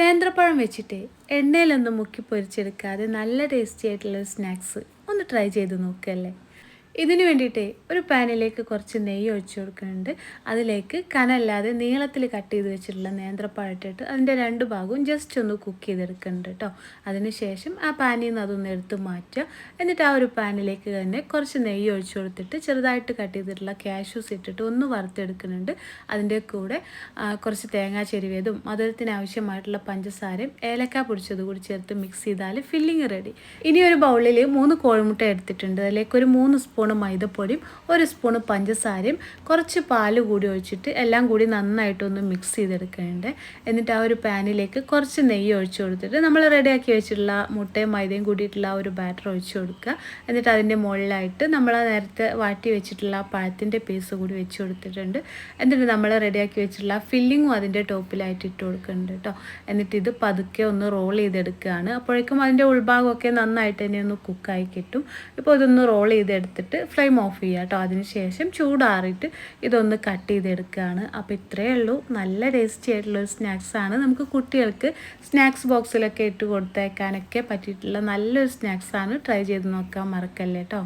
നേന്ത്രപ്പഴം വെച്ചിട്ട് എണ്ണയിലൊന്നും മുക്കി പൊരിച്ചെടുക്കാതെ നല്ല ടേസ്റ്റി ആയിട്ടുള്ള സ്നാക്സ് ഒന്ന് ട്രൈ ചെയ്ത് നോക്കല്ലേ ഇതിന് വേണ്ടിയിട്ട് ഒരു പാനിലേക്ക് കുറച്ച് നെയ്യ് ഒഴിച്ചു കൊടുക്കുന്നുണ്ട്. അതിലേക്ക് കനല്ലാതെ നീളത്തിൽ കട്ട് ചെയ്ത് വെച്ചിട്ടുള്ള നേന്ത്രപ്പഴം അതിന്റെ രണ്ട് ഭാഗവും ജസ്റ്റ് ഒന്ന് കുക്ക് ചെയ്തെടുക്കുന്നുണ്ട് കേട്ടോ. അതിനുശേഷം ആ പാനിൽ നിന്ന് അതൊന്ന് എടുത്ത് മാറ്റുക. എന്നിട്ട് ആ ഒരു പാനിലേക്ക് തന്നെ കുറച്ച് നെയ്യ് ഒഴിച്ചു കൊടുത്തിട്ട് ചെറുതായിട്ട് കട്ട് ചെയ്തിട്ടുള്ള കാഷ്യൂസ് ഇട്ടിട്ട് ഒന്ന് വറുത്തെടുക്കുന്നുണ്ട്. അതിന്റെ കൂടെ കുറച്ച് തേങ്ങാ ചെരുവേതും മധുരത്തിന് ആവശ്യമായിട്ടുള്ള പഞ്ചസാരയും ഏലക്ക പൊടിച്ചത് കൂടി ചേർത്ത് മിക്സ് ചെയ്താൽ ഫില്ലിങ് റെഡി ഇനി ഒരു ബൗളിൽ മൂന്ന് കോഴിമുട്ട എടുത്തിട്ടുണ്ട്. അതിലേക്ക് ഒരു മൂന്ന് സ്പൂൺ മൈദപ്പൊടിയും ഒരു സ്പൂണ് പഞ്ചസാരയും കുറച്ച് പാൽ കൂടി ഒഴിച്ചിട്ട് എല്ലാം കൂടി നന്നായിട്ടൊന്ന് മിക്സ് ചെയ്തെടുക്കേണ്ട. എന്നിട്ട് ആ ഒരു പാനിലേക്ക് കുറച്ച് നെയ്യ് ഒഴിച്ച് കൊടുത്തിട്ട് നമ്മൾ റെഡിയാക്കി വെച്ചിട്ടുള്ള മുട്ടയും മൈദയും കൂടിയിട്ടുള്ള ആ ഒരു ബാറ്റർ ഒഴിച്ചു കൊടുക്കുക. എന്നിട്ട് അതിന്റെ മുകളിലായിട്ട് നമ്മൾ നേരത്തെ വാട്ടി വെച്ചിട്ടുള്ള പഴത്തിന്റെ പീസ് കൂടി വെച്ച് കൊടുത്തിട്ടുണ്ട്. എന്നിട്ട് നമ്മൾ റെഡിയാക്കി വെച്ചിട്ടുള്ള ഫില്ലിങ്ങും അതിന്റെ ടോപ്പിലായിട്ട് ഇട്ട് കൊടുക്കുന്നുണ്ട് കേട്ടോ. എന്നിട്ട് ഇത് പതുക്കെ ഒന്ന് റോൾ ചെയ്തെടുക്കുകയാണ്. അപ്പോഴേക്കും അതിന്റെ ഉൾഭാഗമൊക്കെ നന്നായിട്ട് തന്നെ ഒന്ന് കുക്കായി കിട്ടും. ഇപ്പോൾ ഇതൊന്ന് റോൾ ചെയ്തെടുത്തിട്ട് ഫ്ലെയിം ഓഫ് ചെയ്യുക കേട്ടോ. അതിനുശേഷം ചൂടാറിയിട്ട് ഇതൊന്ന് കട്ട് ചെയ്തെടുക്കുകയാണ്. അപ്പോൾ ഇത്രയേ ഉള്ളൂ. നല്ല ടേസ്റ്റി ആയിട്ടുള്ളൊരു സ്നാക്സാണ് നമുക്ക് കുട്ടികൾക്ക് സ്നാക്സ് ബോക്സിലൊക്കെ ഇട്ട് കൊടുത്തേക്കാനൊക്കെ പറ്റിയിട്ടുള്ള നല്ലൊരു സ്നാക്സാണ് ട്രൈ ചെയ്ത് നോക്കാൻ മറക്കല്ലേ കേട്ടോ.